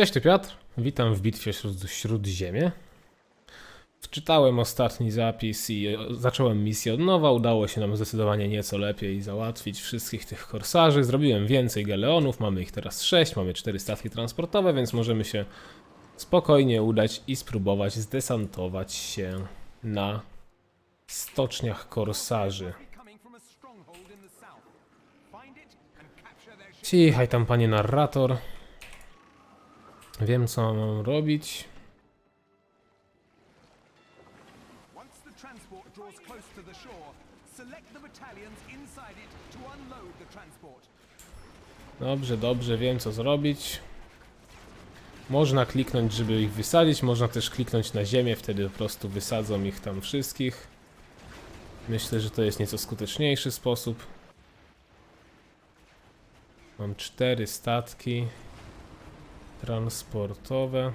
Cześć, tu Piotr. Witam w bitwie śród, Śródziemie. Wczytałem ostatni zapis i zacząłem misję od nowa. Udało się nam zdecydowanie nieco lepiej załatwić wszystkich tych korsarzy. Zrobiłem więcej galeonów, mamy ich teraz 6, mamy 4 statki transportowe, więc możemy się spokojnie udać i spróbować zdesantować się na stoczniach korsarzy. Cichaj tam, panie narrator. Wiem, co mam robić. Dobrze, dobrze, wiem co zrobić. Można kliknąć, żeby ich wysadzić, można też kliknąć na ziemię, wtedy po prostu wysadzą ich tam wszystkich. Myślę, że to jest nieco skuteczniejszy sposób. Mam cztery statki transportowe.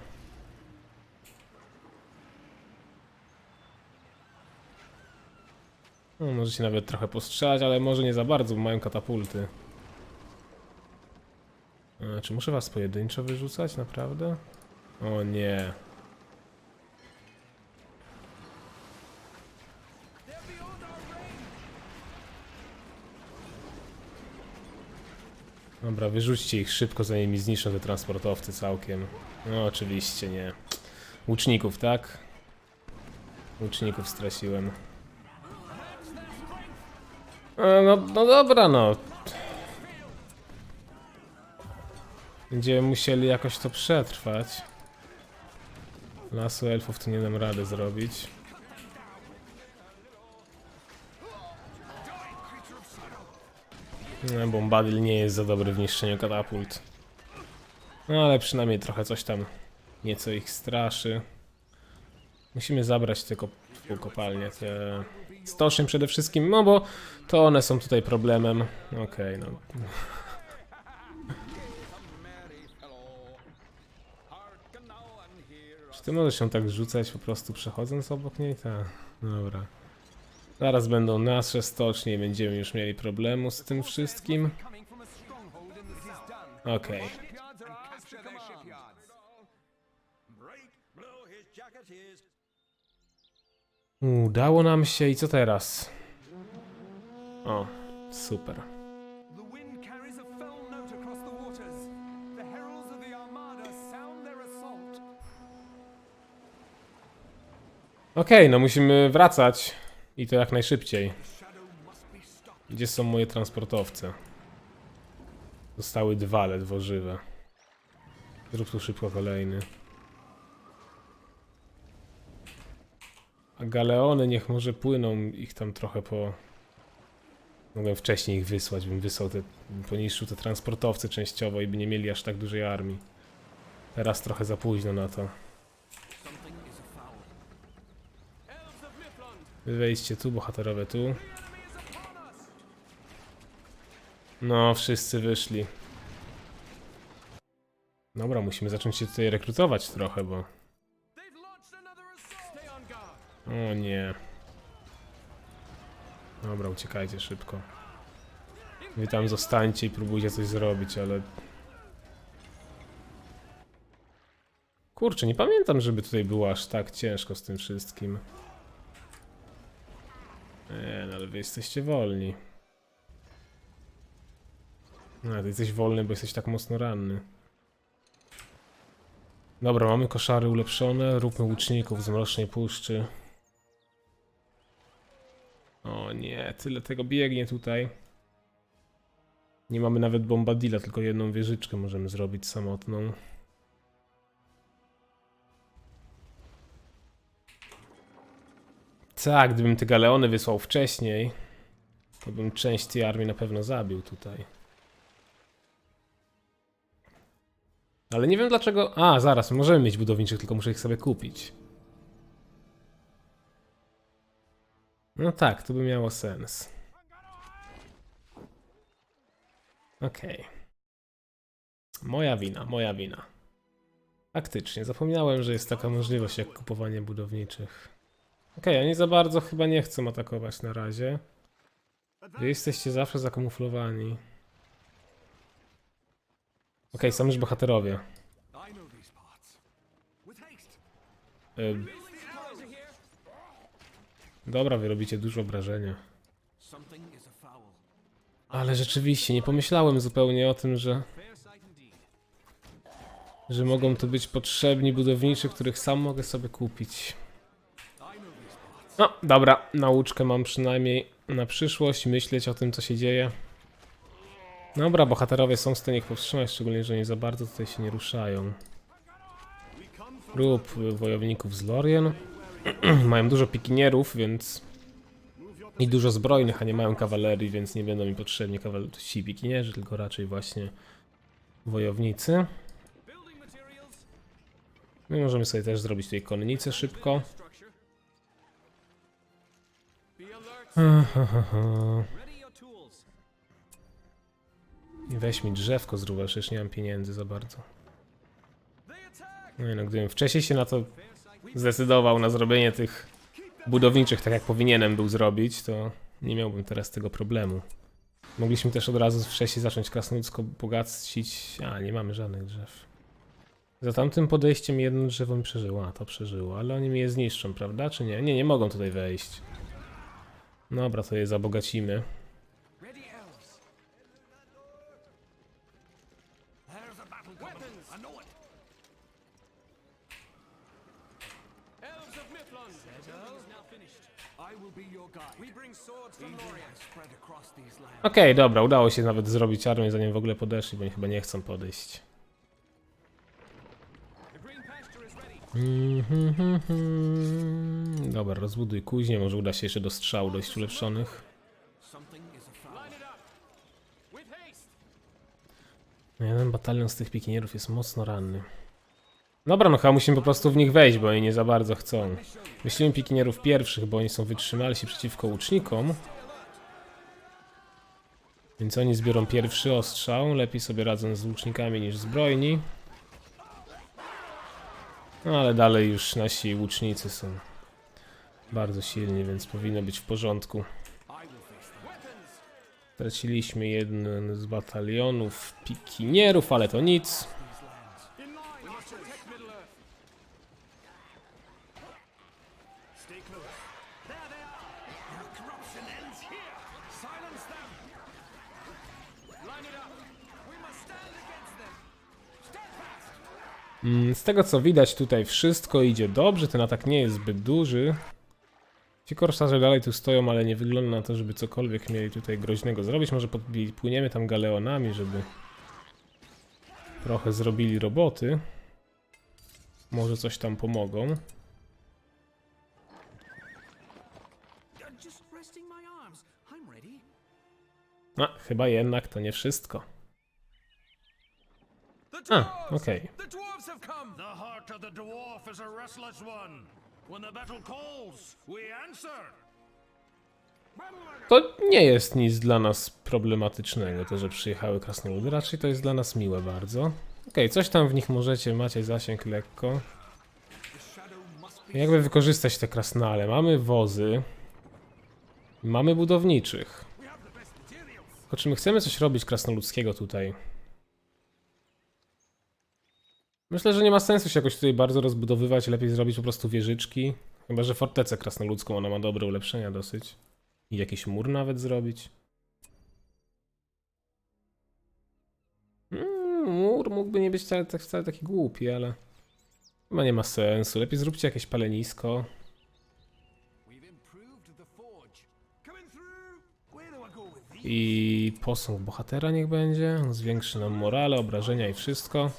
No, możecie nawet trochę postrzelać, ale może nie za bardzo, bo mają katapulty. E, Czy muszę was pojedynczo wyrzucać, naprawdę? O nie. Dobra, wyrzućcie ich szybko, zanim mi zniszczą te transportowcy całkiem. No oczywiście nie. Łuczników, tak? Łuczników straciłem. E, No, no dobra, no. Będziemy musieli jakoś to przetrwać. Lasu elfów tu nie dam rady zrobić. No, Bombadil nie jest za dobry w niszczeniu katapult. No ale przynajmniej trochę coś tam nieco ich straszy. Musimy zabrać tylko tą kopalnię, te stocznie przede wszystkim, no bo to one są tutaj problemem. Okej, no. Czy ty możesz się tak rzucać po prostu przechodząc obok niej? Tak, dobra. Zaraz będą nasze stocznie i będziemy już mieli problemu z tym wszystkim. Okej. Jacketeers. Udało nam się i co teraz? O, super. Okej, no musimy wracać. I to jak najszybciej. Gdzie są moje transportowce? Zostały dwa ledwo żywe. Zrób tu szybko kolejny. A galeony niech może płyną ich tam trochę po... Mogłem wcześniej ich wysłać, bym wysłał te... poniższył te transportowce częściowo i by nie mieli aż tak dużej armii. Teraz trochę za późno na to. Wy Wejdźcie tu, bohaterowie tu. No, wszyscy wyszli. Dobra, musimy zacząć się tutaj rekrutować trochę, bo... O nie. Dobra, uciekajcie szybko. Wy tam zostańcie i próbujcie coś zrobić, ale... Kurczę, nie pamiętam, żeby tutaj było aż tak ciężko z tym wszystkim. Nie, no ale wy jesteście wolni. No, ty jesteś wolny, bo jesteś tak mocno ranny. Dobra, mamy koszary ulepszone, róbmy łuczników z Mrocznej Puszczy. O nie, tyle tego biegnie tutaj. Nie mamy nawet bombadilla, tylko jedną wieżyczkę możemy zrobić samotną. Tak, gdybym te galeony wysłał wcześniej, to bym część tej armii na pewno zabił tutaj. Ale nie wiem dlaczego... A, zaraz, możemy mieć budowniczych, tylko muszę ich sobie kupić. No tak, to by miało sens. Okej. Moja wina, moja wina. Faktycznie, zapomniałem, że jest taka możliwość jak kupowanie budowniczych. Okej, oni za bardzo chyba nie chcą atakować na razie. Wy jesteście zawsze zakamuflowani. Okej, są już bohaterowie. Ym. Dobra, wy robicie dużo obrażenia. Ale rzeczywiście, nie pomyślałem zupełnie o tym, że... Że mogą tu być potrzebni budowniczy, których sam mogę sobie kupić. No, dobra, nauczkę mam przynajmniej na przyszłość, myśleć o tym, co się dzieje. Dobra, bohaterowie są w stanie ich powstrzymać, szczególnie, że nie za bardzo tutaj się nie ruszają. Grup wojowników z Lorien. Mają dużo pikinierów, więc... I dużo zbrojnych, a nie mają kawalerii, więc nie będą mi potrzebni ci pikinierzy, tylko raczej właśnie wojownicy. My możemy sobie też zrobić tutaj konnicę szybko. Weź mi drzewko zrób, przecież nie mam pieniędzy za bardzo. No no, gdybym wcześniej się na to zdecydował, na zrobienie tych budowniczych, tak jak powinienem był zrobić, to nie miałbym teraz tego problemu. Mogliśmy też od razu wcześniej zacząć krasnoludzko bogacić, a nie mamy żadnych drzew. Za tamtym podejściem jedno drzewo mi przeżyło, a to przeżyło, ale oni mi je zniszczą, prawda, czy nie? Nie, nie mogą tutaj wejść. Dobra, to je zabogacimy. Okej, dobra, udało się nawet zrobić armię, zanim w ogóle podeszli, bo oni chyba nie chcą podejść. Dobra, rozbuduj kuźnię, może uda się jeszcze do strzał dość ulepszonych. No, Jeden batalion z tych pikinierów jest mocno ranny. Dobra, no chyba musimy po prostu w nich wejść, bo oni nie za bardzo chcą. Myślimy pikinierów pierwszych, bo oni są wytrzymalsi przeciwko łucznikom. Więc oni zbiorą pierwszy ostrzał, lepiej sobie radzą z łucznikami niż zbrojni. No ale dalej już nasi łucznicy są bardzo silni, więc powinno być w porządku. Straciliśmy jeden z batalionów pikinierów, ale to nic. Z tego co widać tutaj wszystko idzie dobrze, ten atak nie jest zbyt duży. Ci korsarze dalej tu stoją, ale nie wygląda na to, żeby cokolwiek mieli tutaj groźnego zrobić. Może podpłyniemy tam galeonami, żeby trochę zrobili roboty. Może coś tam pomogą. A, chyba jednak to nie wszystko. A, okej. The have come. The heart of the dwarf is a restless one. When the battle calls, we answer. To nie jest nic dla nas problematycznego, to że przyjechały krasnoludy. Raczej to jest dla nas miłe bardzo. Okej, coś tam w nich możecie, macie zasięg lekko. Jakby wykorzystać te krasnale? Mamy wozy. Mamy budowniczych. Tylko czy my chcemy coś robić krasnoludzkiego tutaj? Myślę, że nie ma sensu się jakoś tutaj bardzo rozbudowywać. Lepiej zrobić po prostu wieżyczki. Chyba, że fortecę krasnoludzką, ona ma dobre ulepszenia dosyć. I jakiś mur nawet zrobić. Mm, mur mógłby nie być wcale, tak- wcale taki głupi, ale chyba nie ma sensu. Lepiej zróbcie jakieś palenisko. I posąg bohatera niech będzie. Zwiększy nam morale, obrażenia i wszystko.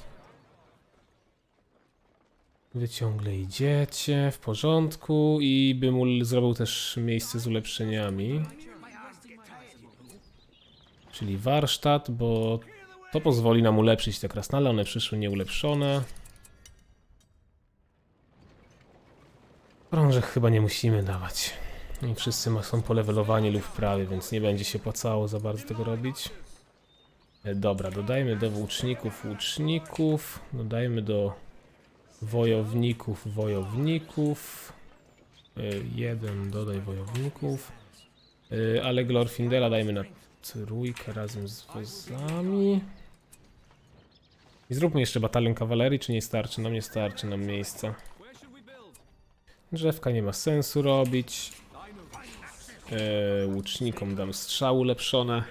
Wy ciągle idziecie, w porządku. I bym zrobił też miejsce z ulepszeniami. Czyli warsztat, bo to pozwoli nam ulepszyć te krasnale. One przyszły nieulepszone. Krążek chyba nie musimy dawać. I wszyscy są polewelowani lub prawie, więc nie będzie się płacało za bardzo tego robić. E, Dobra, dodajmy do łuczników łuczników. Dodajmy do wojowników wojowników. E, Jeden dodaj wojowników. E, Ale Glorfindela dajmy na trójkę razem z wozami. I zróbmy jeszcze batalion kawalerii, czy nie starczy? Nam nie starczy nam miejsca. Drzewka nie ma sensu robić. E, łucznikom dam strzały ulepszone.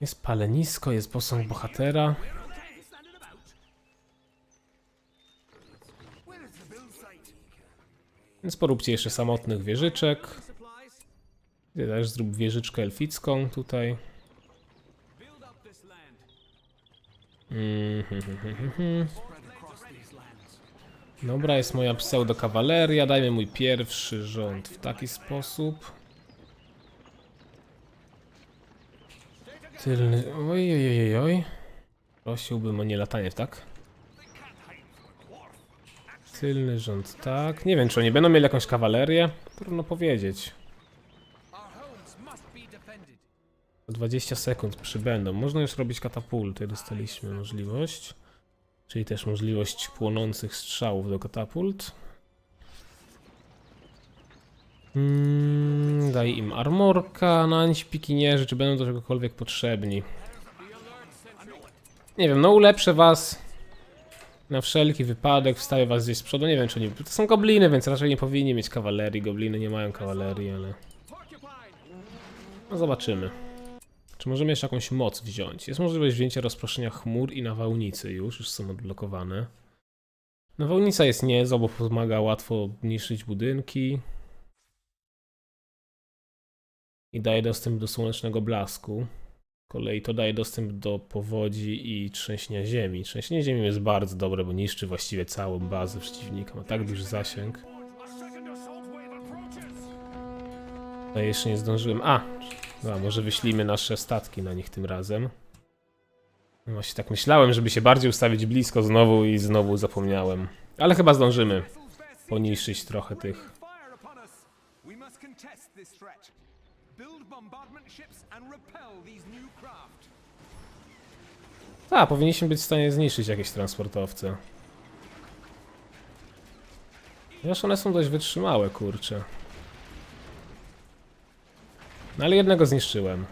Jest palenisko, jest posąg bohatera. Więc poróbcie jeszcze samotnych wieżyczek. Ty też zrób wieżyczkę elficką tutaj. Mhm. Dobra, jest moja pseudokawaleria. Dajmy mój pierwszy rząd w taki sposób. Tylny. Oj, oj, oj, oj. Prosiłbym o nie latanie, tak? Tylny rząd, tak. Nie wiem, czy oni będą mieli jakąś kawalerię. Trudno powiedzieć. Our homes must be defended. 20 sekund przybędą. Można już robić katapulty, dostaliśmy możliwość. Czyli też możliwość płonących strzałów do katapult. Mm, daj im armorka, nań pikinierzy, czy będą do czegokolwiek potrzebni. Nie wiem, no ulepszę was. Na wszelki wypadek wstawię was gdzieś z przodu. Nie wiem, czy oni... To są gobliny, więc raczej nie powinni mieć kawalerii. Gobliny nie mają kawalerii, ale... No zobaczymy. Czy możemy jeszcze jakąś moc wziąć? Jest możliwość wzięcia rozproszenia chmur i nawałnicy już, już są odblokowane. Nawałnica jest niezła, bo pomaga łatwo niszczyć budynki. I daje dostęp do słonecznego blasku. Kolei to daje dostęp do powodzi i trzęsienia ziemi. Trzęsienie ziemi jest bardzo dobre, bo niszczy właściwie całą bazę przeciwnika. Ma tak duży zasięg. Ja jeszcze nie zdążyłem. A! No, może wyślijmy nasze statki na nich tym razem. No Właśnie tak myślałem, żeby się bardziej ustawić blisko znowu i znowu zapomniałem. Ale chyba zdążymy poniszczyć trochę tych. Build bombardment ships and repel these new. A, powinniśmy być w stanie zniszczyć jakieś transportowce. Chociaż one są dość wytrzymałe, kurczę. No ale jednego zniszczyłem.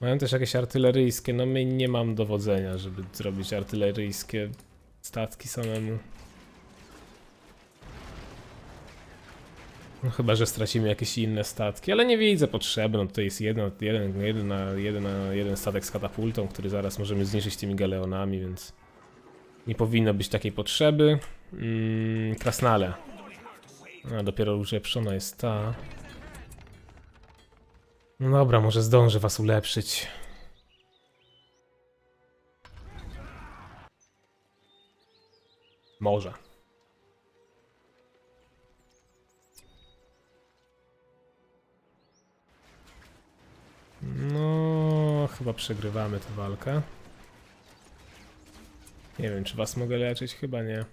Mają też jakieś artyleryjskie, no my nie mam dowodzenia, żeby zrobić artyleryjskie statki samemu. No chyba, że stracimy jakieś inne statki, ale nie widzę potrzeby. No tutaj jest jeden, jeden, jeden, na, jeden, na, jeden statek z katapultą, który zaraz możemy zniszczyć tymi galeonami, więc nie powinno być takiej potrzeby. Mm, krasnale. A dopiero ulepszona jest ta. No dobra, może zdążę was ulepszyć. Może. No, chyba przegrywamy tę walkę. Nie wiem, czy was mogę leczyć? Chyba nie.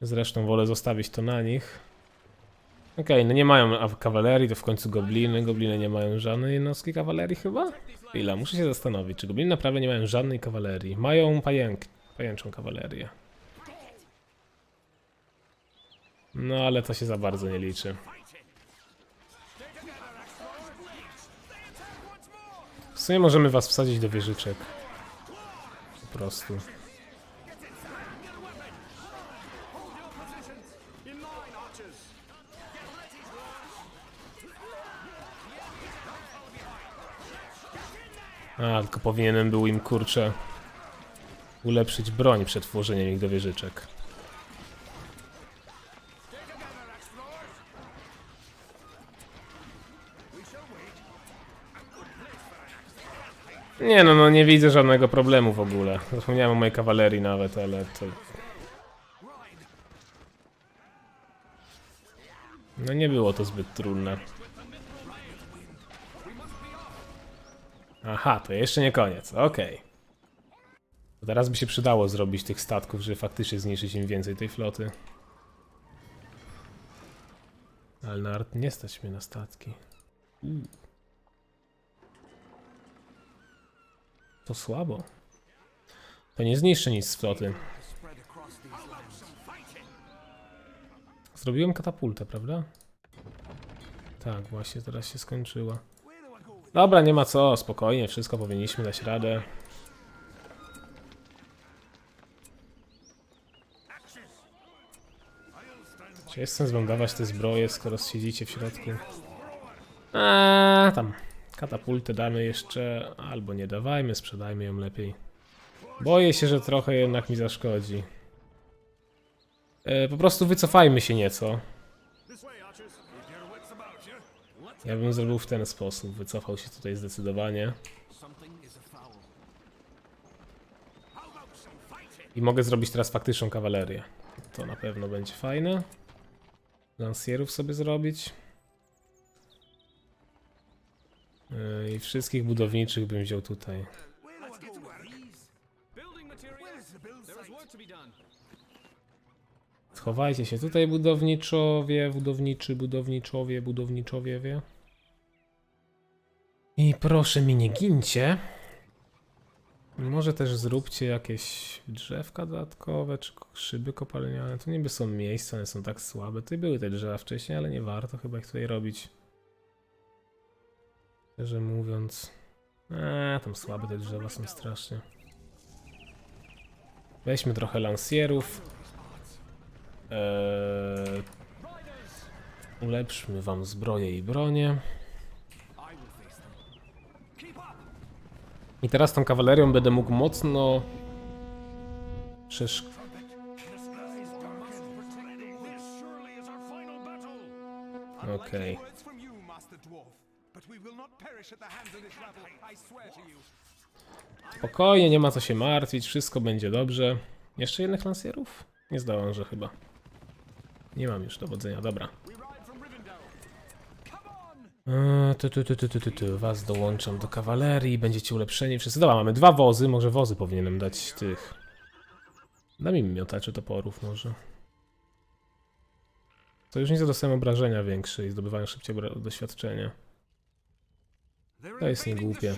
Zresztą wolę zostawić to na nich. Okej, no nie mają kawalerii, to w końcu gobliny. Gobliny nie mają żadnej jednostki kawalerii chyba? Chwila, muszę się zastanowić, czy gobliny naprawdę nie mają żadnej kawalerii. Mają pajęk, pajęczą kawalerię. No ale to się za bardzo nie liczy. W sumie możemy was wsadzić do wieżyczek. Po prostu. A, tylko powinienem był im kurczę ulepszyć broń przed włożeniem ich do wieżyczek. Nie no, no nie widzę żadnego problemu w ogóle. Zapomniałem o mojej kawalerii nawet, ale to... No nie było to zbyt trudne. Aha, to jeszcze nie koniec, okej. To Teraz by się przydało zrobić tych statków, żeby faktycznie zniszczyć im więcej tej floty. Ale na art nie stać mnie na statki. To słabo. To nie zniszczy nic z floty. Zrobiłem katapultę, prawda? Tak, właśnie teraz się skończyła. Dobra, nie ma co, spokojnie, wszystko powinniśmy dać radę. Czy jest sens te zbroje, skoro siedzicie w środku? A tam. Katapultę damy jeszcze, albo nie dawajmy, sprzedajmy ją lepiej. Boję się, że trochę jednak mi zaszkodzi. E, po prostu wycofajmy się nieco. Ja bym zrobił w ten sposób, wycofał się tutaj zdecydowanie. I mogę zrobić teraz faktyczną kawalerię. To na pewno będzie fajne. Lansierów sobie zrobić. I wszystkich budowniczych bym wziął tutaj. To to. Schowajcie się tutaj budowniczowie, budowniczy, budowniczowie, budowniczowie, wie. I proszę mi nie gincie. Może też zróbcie jakieś drzewka dodatkowe, czy szyby kopalniane. Tu niby są miejsca, one są tak słabe. Tutaj były te drzewa wcześniej, ale nie warto chyba ich tutaj robić. Szczerze mówiąc. Eee, tam słabe te drzewa są strasznie. Weźmy trochę lansierów. Eee, ulepszmy wam zbroję i bronię. I teraz tą kawalerią będę mógł mocno przesz... This surely is our final battle. Okej. Words Spokojnie, nie ma co się martwić, wszystko będzie dobrze. Jeszcze jednych lansierów? Nie zdążę chyba. Nie mam już dowodzenia, dobra. Eee, tu, tu, tu, tu, tu, tu. Was dołączam do kawalerii, będziecie ulepszeni wszyscy. Dobra, mamy dwa wozy, może wozy powinienem dać tych. Dam im miotaczy toporów może. To już nie dostają obrażenia większe i zdobywają szybciej. They're To jest niegłupie.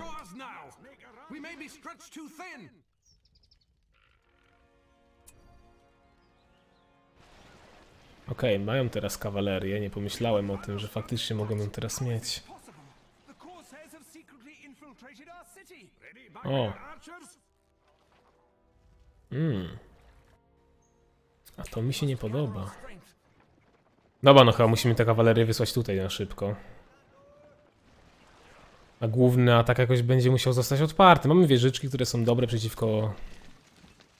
Okej, mają teraz kawalerię, nie pomyślałem o tym, że faktycznie mogą ją teraz mieć. O. there, archers? Mm. A to mi się nie podoba. Dobra, no chyba musimy tę kawalerię wysłać tutaj na szybko. A główny atak jakoś będzie musiał zostać odparty. Mamy wieżyczki, które są dobre przeciwko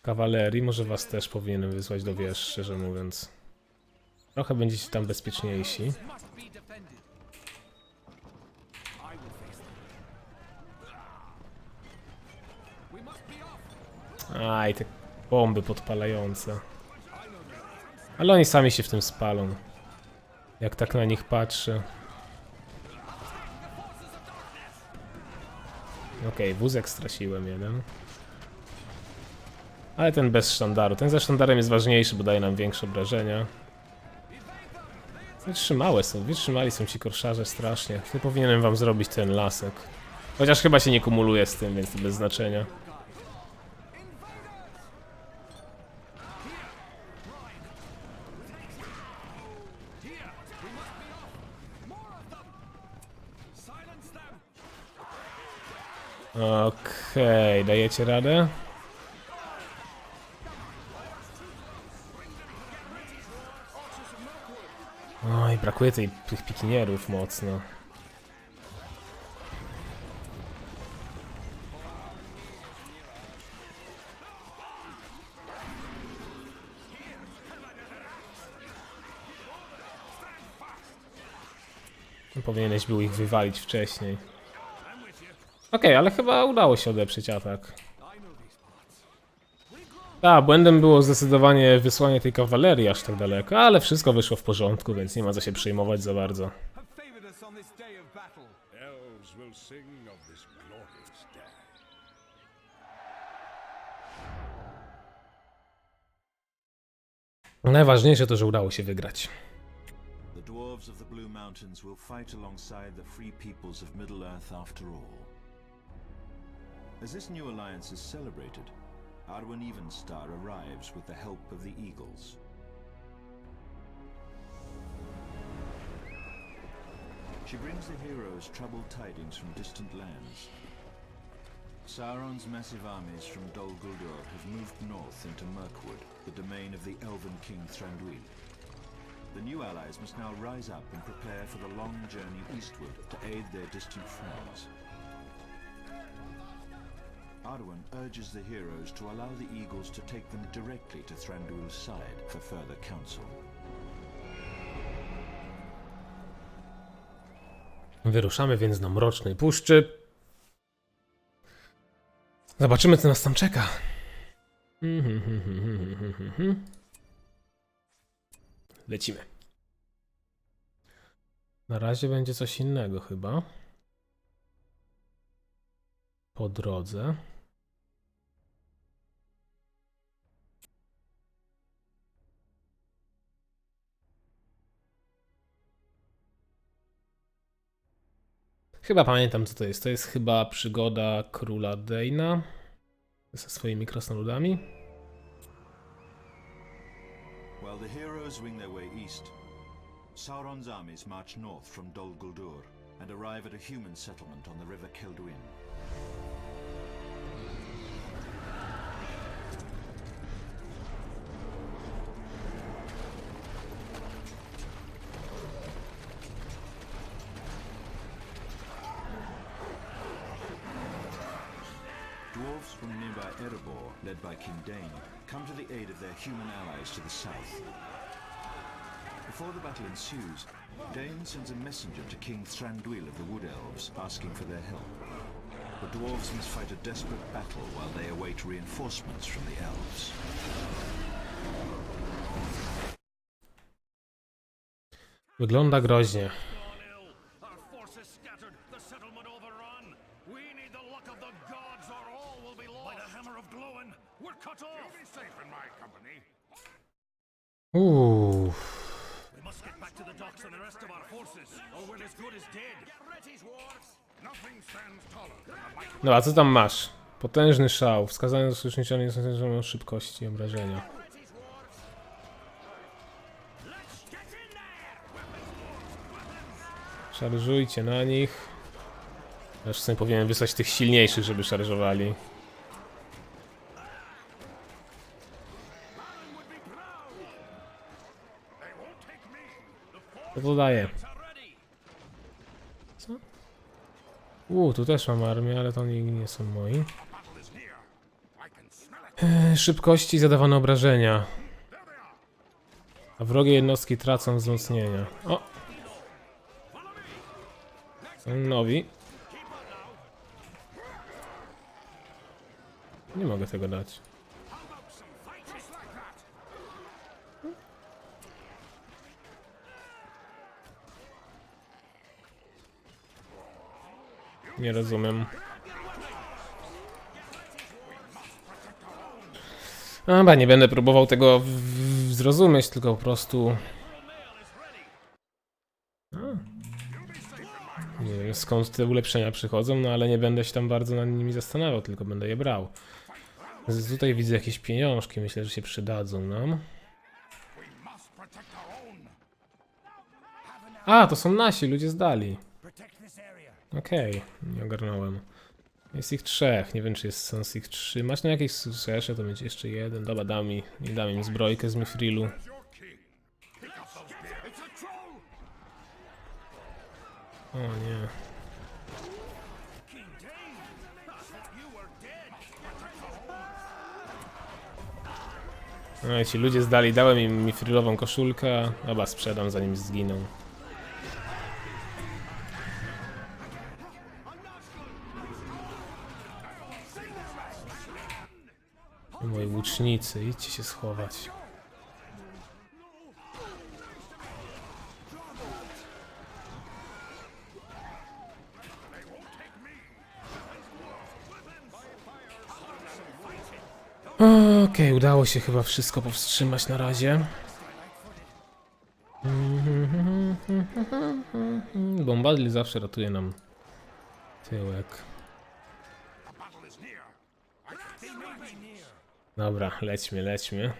kawalerii. Może was też powinienem wysłać do wież, szczerze mówiąc. Trochę będziecie tam bezpieczniejsi. Aj, te bomby podpalające. Ale oni sami się w tym spalą. Jak tak na nich patrzę. Okej, wózek straciłem jeden. Ale ten bez sztandaru. Ten ze sztandarem jest ważniejszy, bo daje nam większe obrażenia. Wytrzymałe są, wytrzymali są ci korszarze strasznie. Nie powinienem wam zrobić ten lasek. Chociaż chyba się nie kumuluje z tym, więc to bez znaczenia. Okej, dajecie radę? Oj, brakuje tej, tych pikinierów mocno. Powinieneś był ich wywalić wcześniej. Okej, ale chyba udało się odeprzeć atak. Tak, błędem było zdecydowanie wysłanie tej kawalerii aż tak daleko, ale wszystko wyszło w porządku, więc nie ma co się przejmować za bardzo. Najważniejsze to, że udało się wygrać. The dwarves of the Blue Mountains will fight alongside the free peoples of Middle-earth after all. As this new alliance is celebrated, Arwen Evenstar arrives with the help of the Eagles. She brings the heroes troubled tidings from distant lands. Sauron's massive armies from Dol Guldur have moved north into Mirkwood, the domain of the elven king Thranduil. The new allies must now rise up and prepare for the long journey eastward to aid their distant friends. Arwen urges the heroes to allow the Eagles to take them directly to Thranduil's side for further counsel. Wyruszamy więc do Mrocznej Puszczy. Zobaczymy, co nas tam czeka. Lecimy. Na razie będzie coś innego chyba. Po drodze. Chyba pamiętam, co to jest. To jest chyba przygoda króla Dejna ze swoimi krasnoludami. While the heroes wing their way east, Sauron's armies march north from Dol Guldur and arrive at a human settlement on the river Kelduin. Dane, come to the aid of their human allies to the south. Before the battle ensues, Dane sends a messenger to King Thranduil of the Wood Elves, asking for their help. The dwarves must fight a desperate battle while they await reinforcements from the elves. Wygląda groźnie. Might No a co tam masz? Potężny szał. Wskazane do sojusznicza nie są szybkości i obrażenia. Szarżujcie na nich. Aż sobie powinien wysłać tych silniejszych, żeby szarżowali. Co to daje? Co? Uuu, tu też mam armię, ale to oni nie są moi. Eee, szybkości zadawane obrażenia. A wrogie jednostki tracą wzmocnienia. O! Są nowi. Nie mogę tego dać. Nie rozumiem. Chyba nie będę próbował tego zrozumieć, tylko po prostu. Nie wiem skąd te ulepszenia przychodzą, no ale nie będę się tam bardzo nad nimi zastanawiał, tylko będę je brał. Tutaj widzę jakieś pieniążki, myślę, że się przydadzą nam. A, to są nasi, ludzie zdali. Okej, nie ogarnąłem. Jest ich trzech, nie wiem czy jest sens ich trzy. Masz na jakieś sucesze, to będzie jeszcze jeden. Dobra, dam mi, nie im zbrojkę z Mifrilu. O nie. No i ci ludzie zdali, dałem im Mifrilową koszulkę. Dobra, sprzedam zanim zginą. Moi łucznicy, idźcie się schować. Okej, udało się chyba wszystko powstrzymać na razie. Bombadil zawsze ratuje nam tyłek. Dobra, lećmy, lećmy.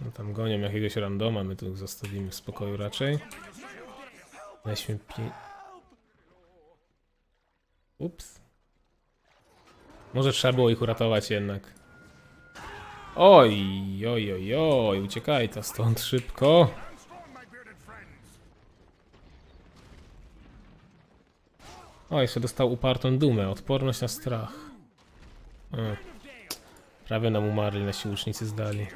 No tam gonią jakiegoś randoma, my tu zostawimy w spokoju raczej. Weźmy pi... Ups. Może trzeba było ich uratować jednak. Oj, oj, oj, oj, uciekaj to stąd szybko. O, jeszcze dostał upartą dumę, odporność na strach. O. Prawie nam umarli, nasi łucznicy zdali.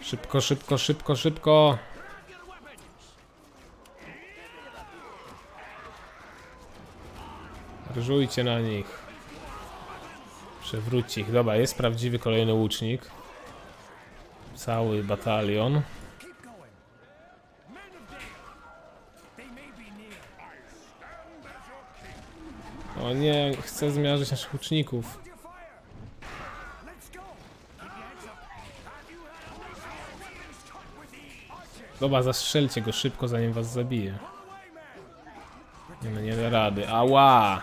Szybko, szybko, szybko, szybko. Rżujcie na nich. Przewróćcie ich. Dobra, jest prawdziwy kolejny łucznik. Cały batalion. Our weapons cut with ease. Archers, Dobra, zastrzelcie go szybko, zanim was zabije. Nie, no nie da rady. Ała!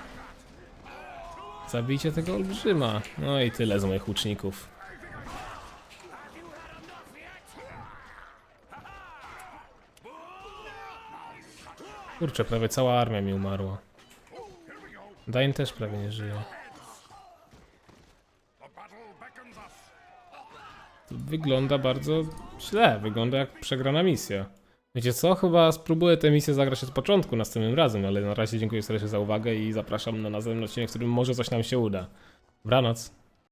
Zabijcie tego olbrzyma. No i tyle z moich łuczników. Kurczę, prawie cała armia mi umarła. Dain też prawie nie żyje. To wygląda bardzo źle. Wygląda jak przegrana misja. Wiecie co? Chyba spróbuję tę misję zagrać od początku następnym razem, ale na razie dziękuję serdecznie za uwagę i zapraszam na następny odcinek, w którym może coś nam się uda. Dobranoc.